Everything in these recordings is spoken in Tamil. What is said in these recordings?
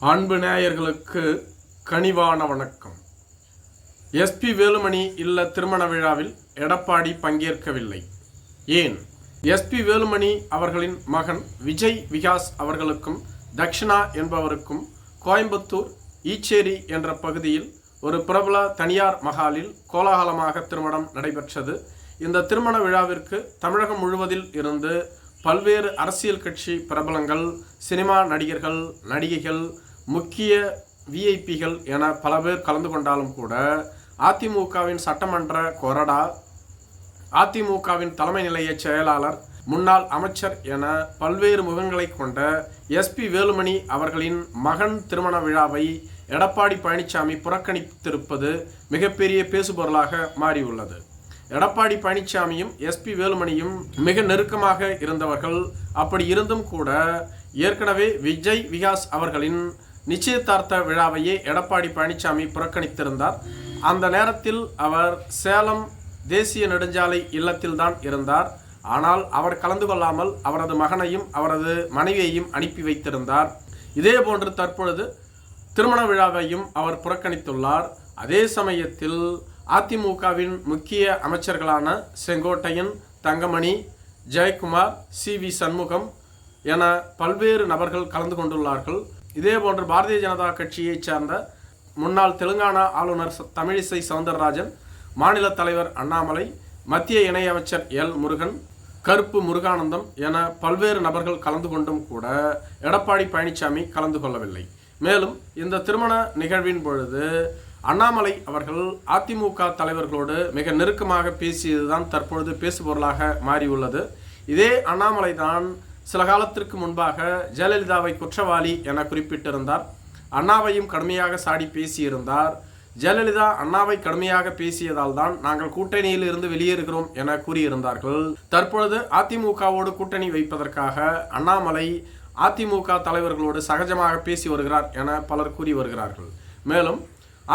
அன்பு நேயர்களுக்கு கனிவான வணக்கம். எஸ்பி வேலுமணி இல்ல திருமண விழாவில் எடப்பாடி பங்கேற்கவில்லை. ஏன்? எஸ்பி வேலுமணி அவர்களின் மகன் விஜய் விகாஸ் அவர்களுக்கும் தக்ஷணா என்பவருக்கும் கோயம்புத்தூர் ஈச்சேரி என்ற பகுதியில் ஒரு பிரபல தனியார் மகாலில் கோலாகலமாக திருமணம் நடைபெற்றது. இந்த திருமண விழாவிற்கு தமிழகம் முழுவதில் இருந்து பல்வேறு அரசியல் கட்சி பிரபலங்கள் சினிமா நடிகர்கள் நடிகைகள் முக்கிய விஐபிகள் என பல பேர் கலந்து கொண்டாலும் கூட அதிமுகவின் சட்டமன்ற கொறடா அதிமுகவின் தலைமை நிலைய செயலாளர் முன்னாள் அமைச்சர் என பல்வேறு முகங்களை கொண்ட எஸ்பி வேலுமணி அவர்களின் மகன் திருமண விழாவை எடப்பாடி பழனிசாமி புறக்கணித்திருப்பது மிகப்பெரிய பேசுபொருளாக மாறியுள்ளது. எடப்பாடி பழனிசாமியும் எஸ்பி வேலுமணியும் மிக நெருக்கமாக இருந்தவர்கள். அப்படி இருந்தும் கூட ஏற்கனவே விஜய் விகாஸ் அவர்களின் நிச்சயதார்த்த விழாவையே எடப்பாடி பழனிசாமி புறக்கணித்திருந்தார். அந்த நேரத்தில் அவர் சேலம் தேசிய நெடுஞ்சாலை இல்லத்தில்தான் இருந்தார். ஆனால் அவர் கலந்து கொள்ளாமல் அவரது மகனையும் அவரது மனைவியையும் அனுப்பி வைத்திருந்தார். இதே போன்று தற்பொழுது திருமண விழாவையும் அவர் புறக்கணித்துள்ளார். அதே சமயத்தில் அதிமுகவின் முக்கிய அமைச்சர்களான செங்கோட்டையன் தங்கமணி ஜெயக்குமார் சி வி சண்முகம் என பல்வேறு நபர்கள் கலந்து கொண்டுள்ளார்கள். இதே போன்று பாரதிய ஜனதா கட்சியைச் சேர்ந்த முன்னாள் தெலுங்கானா ஆளுநர் தமிழிசை சவுந்தரராஜன் மாநில தலைவர் அண்ணாமலை மத்திய இணையமைச்சர் எல். முருகன் கருப்பு முருகானந்தம் என பல்வேறு நபர்கள் கலந்து கொண்டும் கூட எடப்பாடி பழனிசாமி கலந்து கொள்ளவில்லை. மேலும் இந்த திருமண நிகழ்வின் பொழுது அண்ணாமலை அவர்கள் அதிமுக தலைவர்களோடு மிக நெருக்கமாக பேசியதுதான் தற்பொழுது பேசுபொருளாக மாறியுள்ளது. இதே அண்ணாமலை தான் சில காலத்திற்கு முன்பாக ஜெயலலிதாவை குற்றவாளி என குறிப்பிட்டிருந்தார். அண்ணாவையும் கடுமையாக சாடி பேசியிருந்தார். ஜெயலலிதா அண்ணாவை கடுமையாக பேசியதால் தான் நாங்கள் கூட்டணியில் இருந்து வெளியேறுகிறோம் என கூறியிருந்தார்கள். தற்பொழுது அதிமுகவோடு கூட்டணி வைப்பதற்காக அண்ணாமலை அதிமுக தலைவர்களோடு சகஜமாக பேசி வருகிறார் என பலர் கூறி வருகிறார்கள். மேலும்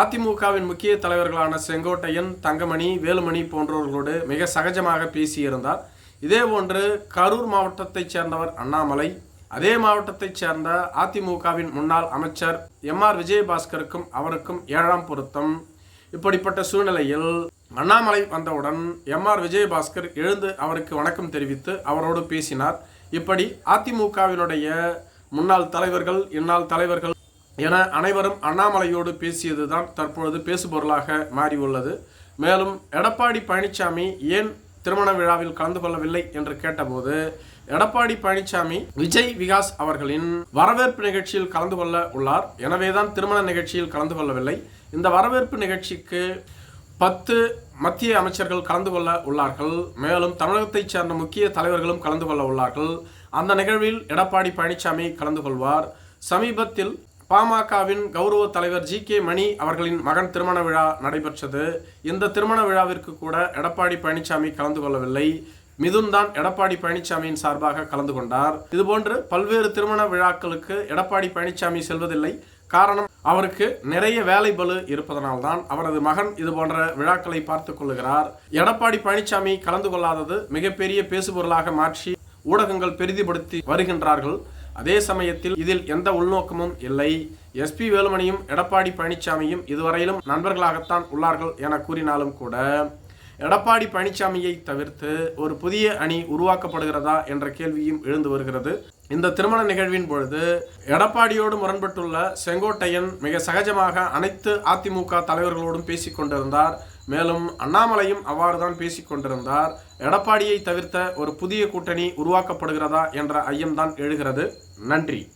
அதிமுகவின் முக்கிய தலைவர்களான செங்கோட்டையன் தங்கமணி வேலுமணி போன்றவர்களோடு மிக சகஜமாக பேசியிருந்தார். இதேபோன்று கரூர் மாவட்டத்தைச் சேர்ந்தவர் அண்ணாமலை அதே மாவட்டத்தைச் சேர்ந்த அதிமுகவின் முன்னாள் அமைச்சர் எம் ஆர் விஜயபாஸ்கருக்கும் அவருக்கும் ஏழாம் பொருத்தம். இப்படிப்பட்ட சூழ்நிலையில் அண்ணாமலை வந்தவுடன் எம் ஆர் விஜயபாஸ்கர் எழுந்து அவருக்கு வணக்கம் தெரிவித்து அவரோடு பேசினார். இப்படி அதிமுகவினுடைய முன்னாள் தலைவர்கள் இந்நாள் தலைவர்கள் என அனைவரும் அண்ணாமலையோடு பேசியதுதான் தற்பொழுது பேசுபொருளாக மாறியுள்ளது. மேலும் எடப்பாடி பழனிசாமி ஏன் திருமண விழாவில் கலந்து கொள்ளவில்லை என்று கேட்டபோது எடப்பாடி பழனிசாமி விஜய் விகாஸ் அவர்களின் வரவேற்பு நிகழ்ச்சியில் கலந்து கொள்ள உள்ளார். எனவேதான் திருமண நிகழ்ச்சியில் கலந்து கொள்ளவில்லை. இந்த வரவேற்பு நிகழ்ச்சிக்கு பத்து மத்திய அமைச்சர்கள் கலந்து கொள்ள உள்ளார்கள். மேலும் தமிழகத்தைச் சேர்ந்த முக்கிய தலைவர்களும் கலந்து கொள்ள உள்ளார்கள். அந்த நிகழ்வில் எடப்பாடி பழனிசாமி கலந்து கொள்வார். சமீபத்தில் பாமகவின் கௌரவ தலைவர் ஜி கே மணி அவர்களின் மகன் திருமண விழா நடைபெற்றது. இந்த திருமண விழாவிற்கு கூட எடப்பாடி பழனிசாமி கலந்து கொள்ளவில்லை. மிதுன் தான் எடப்பாடி பழனிசாமியின் சார்பாக கலந்து கொண்டார். இதுபோன்று பல்வேறு திருமண விழாக்களுக்கு எடப்பாடி பழனிசாமி செல்வதில்லை. காரணம் அவருக்கு நிறைய வேலை பலு இருப்பதனால்தான் அவரது மகன் இது போன்ற விழாக்களை பார்த்துக் கொள்ளுகிறார். எடப்பாடி பழனிசாமி கலந்து கொள்ளாதது மிகப்பெரிய பேசுபொருளாக மாற்றி ஊடகங்கள் பெரிதிப்படுத்தி வருகின்றார்கள். அதே சமயத்தில் இதில் எந்த உள்நோக்கமும் இல்லை. எஸ்பி வேலுமணியும் எடப்பாடி பழனிசாமியும் இதுவரையிலும் நண்பர்களாகத்தான் உள்ளார்கள் என கூறினாலும் கூட எடப்பாடி பழனிசாமியை தவிர்த்து ஒரு புதிய அணி உருவாக்கப்படுகிறதா என்ற கேள்வியும் எழுந்து வருகிறது. இந்த திருமண நிகழ்வின் பொழுது எடப்பாடியோடு முரண்பட்டுள்ள செங்கோட்டையன் மிக சகஜமாக அனைத்து அதிமுக தலைவர்களோடும் பேசிக் கொண்டிருந்தார். மேலும் அண்ணாமலையும் அவ்வாறுதான் பேசிக் கொண்டிருந்தார். எடப்பாடியை தவிர்த்த ஒரு புதிய கூட்டணி உருவாக்கப்படுகிறதா என்ற ஐயம்தான் எழுகிறது. நன்றி.